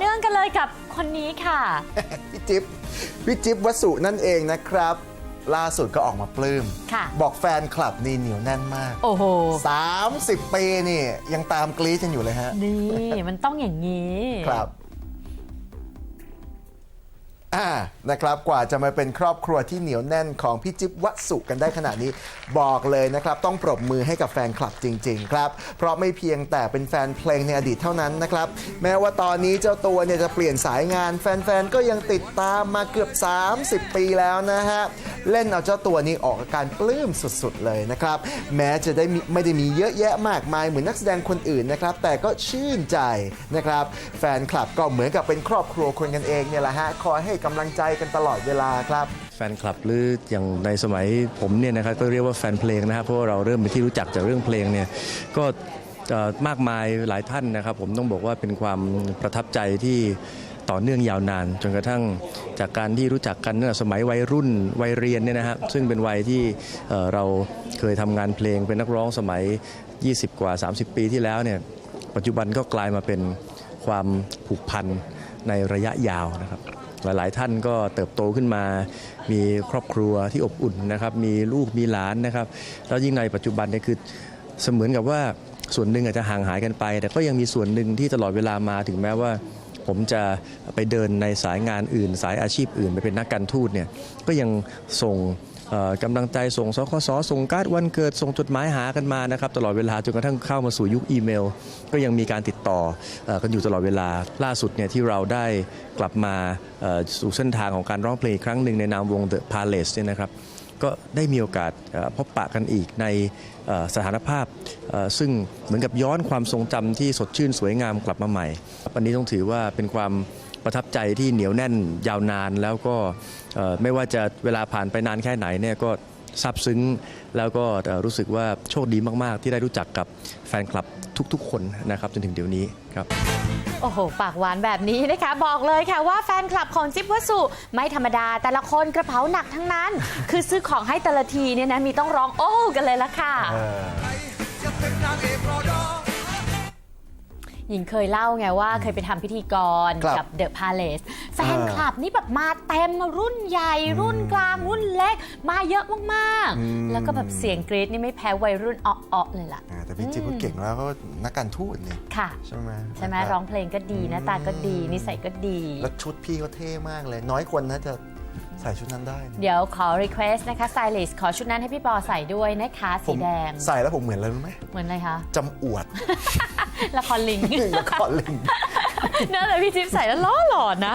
เนื่องกันเลยกับคนนี้ค่ะ พี่จิ๊บพี่จิ๊บวสุนั่นเองนะครับ ล่าสุดก็ออกมาปลื้ม ค่ะ บอกแฟนคลับนี่เหนียวแน่นมาก โอ้โห30ปีนี่ยังตามกรี๊ดกันอยู่เลยฮะ นี่ มันต้องอย่างนี้ ครับ อ่านะครับกว่าจะมาเป็นครอบครัวที่เหนียวแน่นของพี่จิ๊บวัสุกันได้ขนาดนี้ บอกเลยนะครับต้องปรบมือให้กับแฟนคลับจริง ๆ ครับ เพราะไม่เพียงแต่เป็นแฟนเพลงในอดีตเท่านั้นนะครับ แม้ว่าตอนนี้เจ้าตัวเนี่ยจะเปลี่ยนสายงาน แฟนๆ ก็ยังติดตามมาเกือบ 30 ปีแล้วนะฮะ เล่นเอาเจ้าตัวนี้ออกอาการปลื้มสุดๆเลยนะครับ แม้จะได้มีไม่ได้มีเยอะแยะมากมายเหมือนนักแสดงคนอื่นนะครับ แต่ก็ชื่นใจนะครับ แฟนคลับก็เหมือนกับเป็นครอบครัวคนกันเองเนี่ยแหละฮะคอยให้กำลังใจกันตลอดเวลาครับแฟนคลับหรืออย่างในสมัยผมเนี่ยนะครับก็เรียกว่าแฟนเพลงนะครับเพราะว่าเราเริ่มเป็นที่รู้จักจากเรื่องเพลงเนี่ยก็เอ่อมากมายหลายท่านนะครับ ผมต้องบอกว่าเป็นความประทับใจที่ต่อเนื่องยาวนาน จนกระทั่งจากการที่รู้จักกันตั้งแต่สมัยวัยรุ่นวัยเรียนเนี่ยนะครับซึ่งเป็นวัยที่เอ่อเราเคยทำงานเพลงเป็นนักร้องสมัย 20 กว่า 30 ปีที่แล้วเนี่ยปัจจุบันก็กลายมาเป็นความผูกพันในระยะยาวนะครับ หลายๆ ท่านก็เติบโตขึ้นมา มีครอบครัวที่อบอุ่นนะครับ มีลูกมีหลานนะครับ แล้วยิ่งในปัจจุบันเนี่ยคือเสมือนกับว่าส่วนหนึ่งอาจจะห่างหายกันไป แต่ก็ยังมีส่วนหนึ่งที่ตลอดเวลามาถึงแม้ว่า ผมจะไปเดินในสายงานอื่น สายอาชีพอื่น ไปเป็นนักการทูตเนี่ยก็ยังส่ง กำลังใจส่งสคสส่งการ์ดวันเกิดส่งจดหมายหากันมานะครับตลอดเวลาจนกระทั่งเข้ามาสู่ยุคอีเมล ก็ยังมีการติดต่อกันอยู่ตลอดเวลาล่าสุดเนี่ยที่เราได้กลับมาสู่เส้นทางของการร้องเพลงอีกครั้งหนึ่งในนามวง The Palace เนี่ยนะครับก็ได้มีโอกาสพบปะกันอีกในสถานภาพ ซึ่งเหมือนกับย้อนความทรงจำที่สดชื่นสวยงามกลับมาใหม่วันนี้ต้องถือว่าเป็นความ ประทับใจที่เหนียวแน่นยาวนาน แล้วก็เอ่อไม่ว่าจะเวลาผ่านไปนานแค่ไหนเนี่ยก็ซาบซึ้ง แล้วก็เอ่อรู้สึกว่าโชคดีมาก ๆ ที่ได้รู้จักกับแฟนคลับทุก ๆ คนนะครับจนถึงเดี๋ยวนี้ครับโอ้โห ปากหวานแบบนี้นะคะ บอกเลยค่ะว่าแฟนคลับของจิ๊บวัสุไม่ธรรมดา แต่ละคนกระเป๋าหนักทั้งนั้น คือซื้อของให้แต่ละทีเนี่ยนะมีต้องร้องโอ้กันเลยละค่ะ หญิงเคยเล่าไงว่าเคยไปทำพิธีกรครับกับเดอะพาเลสแฟนคลับนี่แบบมาเต็มรุ่นใหญ่ รุ่นกลาง รุ่นเล็ก มาเยอะมากๆแล้วก็แบบเสียงกรี๊ดนี่ไม่แพ้วัยรุ่นอ้อๆเลยล่ะ อ่าแต่พี่จิ๊บก็เก่งแล้วก็นักการทูตนี่ค่ะ ใช่ไหมใช่ไหมนะคบร้องเพลงก็ดีหน้าตาก็ดี นิสัยก็ดี แล้วชุดพี่ก็เท่มากเลย น้อยคนนะจะใส่ชุดนั้นได้นะเดี๋ยวขอ request นะคะสไตลิสต์ขอชุดนั้นให้พี่ปอใส่ด้วยนะคะ ผสีมแดง ใส่แล้วผมเหมือนอะไรรู้ไหมเหมือนอะไรคะ จำอวด ละครลิง ละครลิงเนอะแต่พี่จิ๊บใส่แล้วล้อหล่อนะ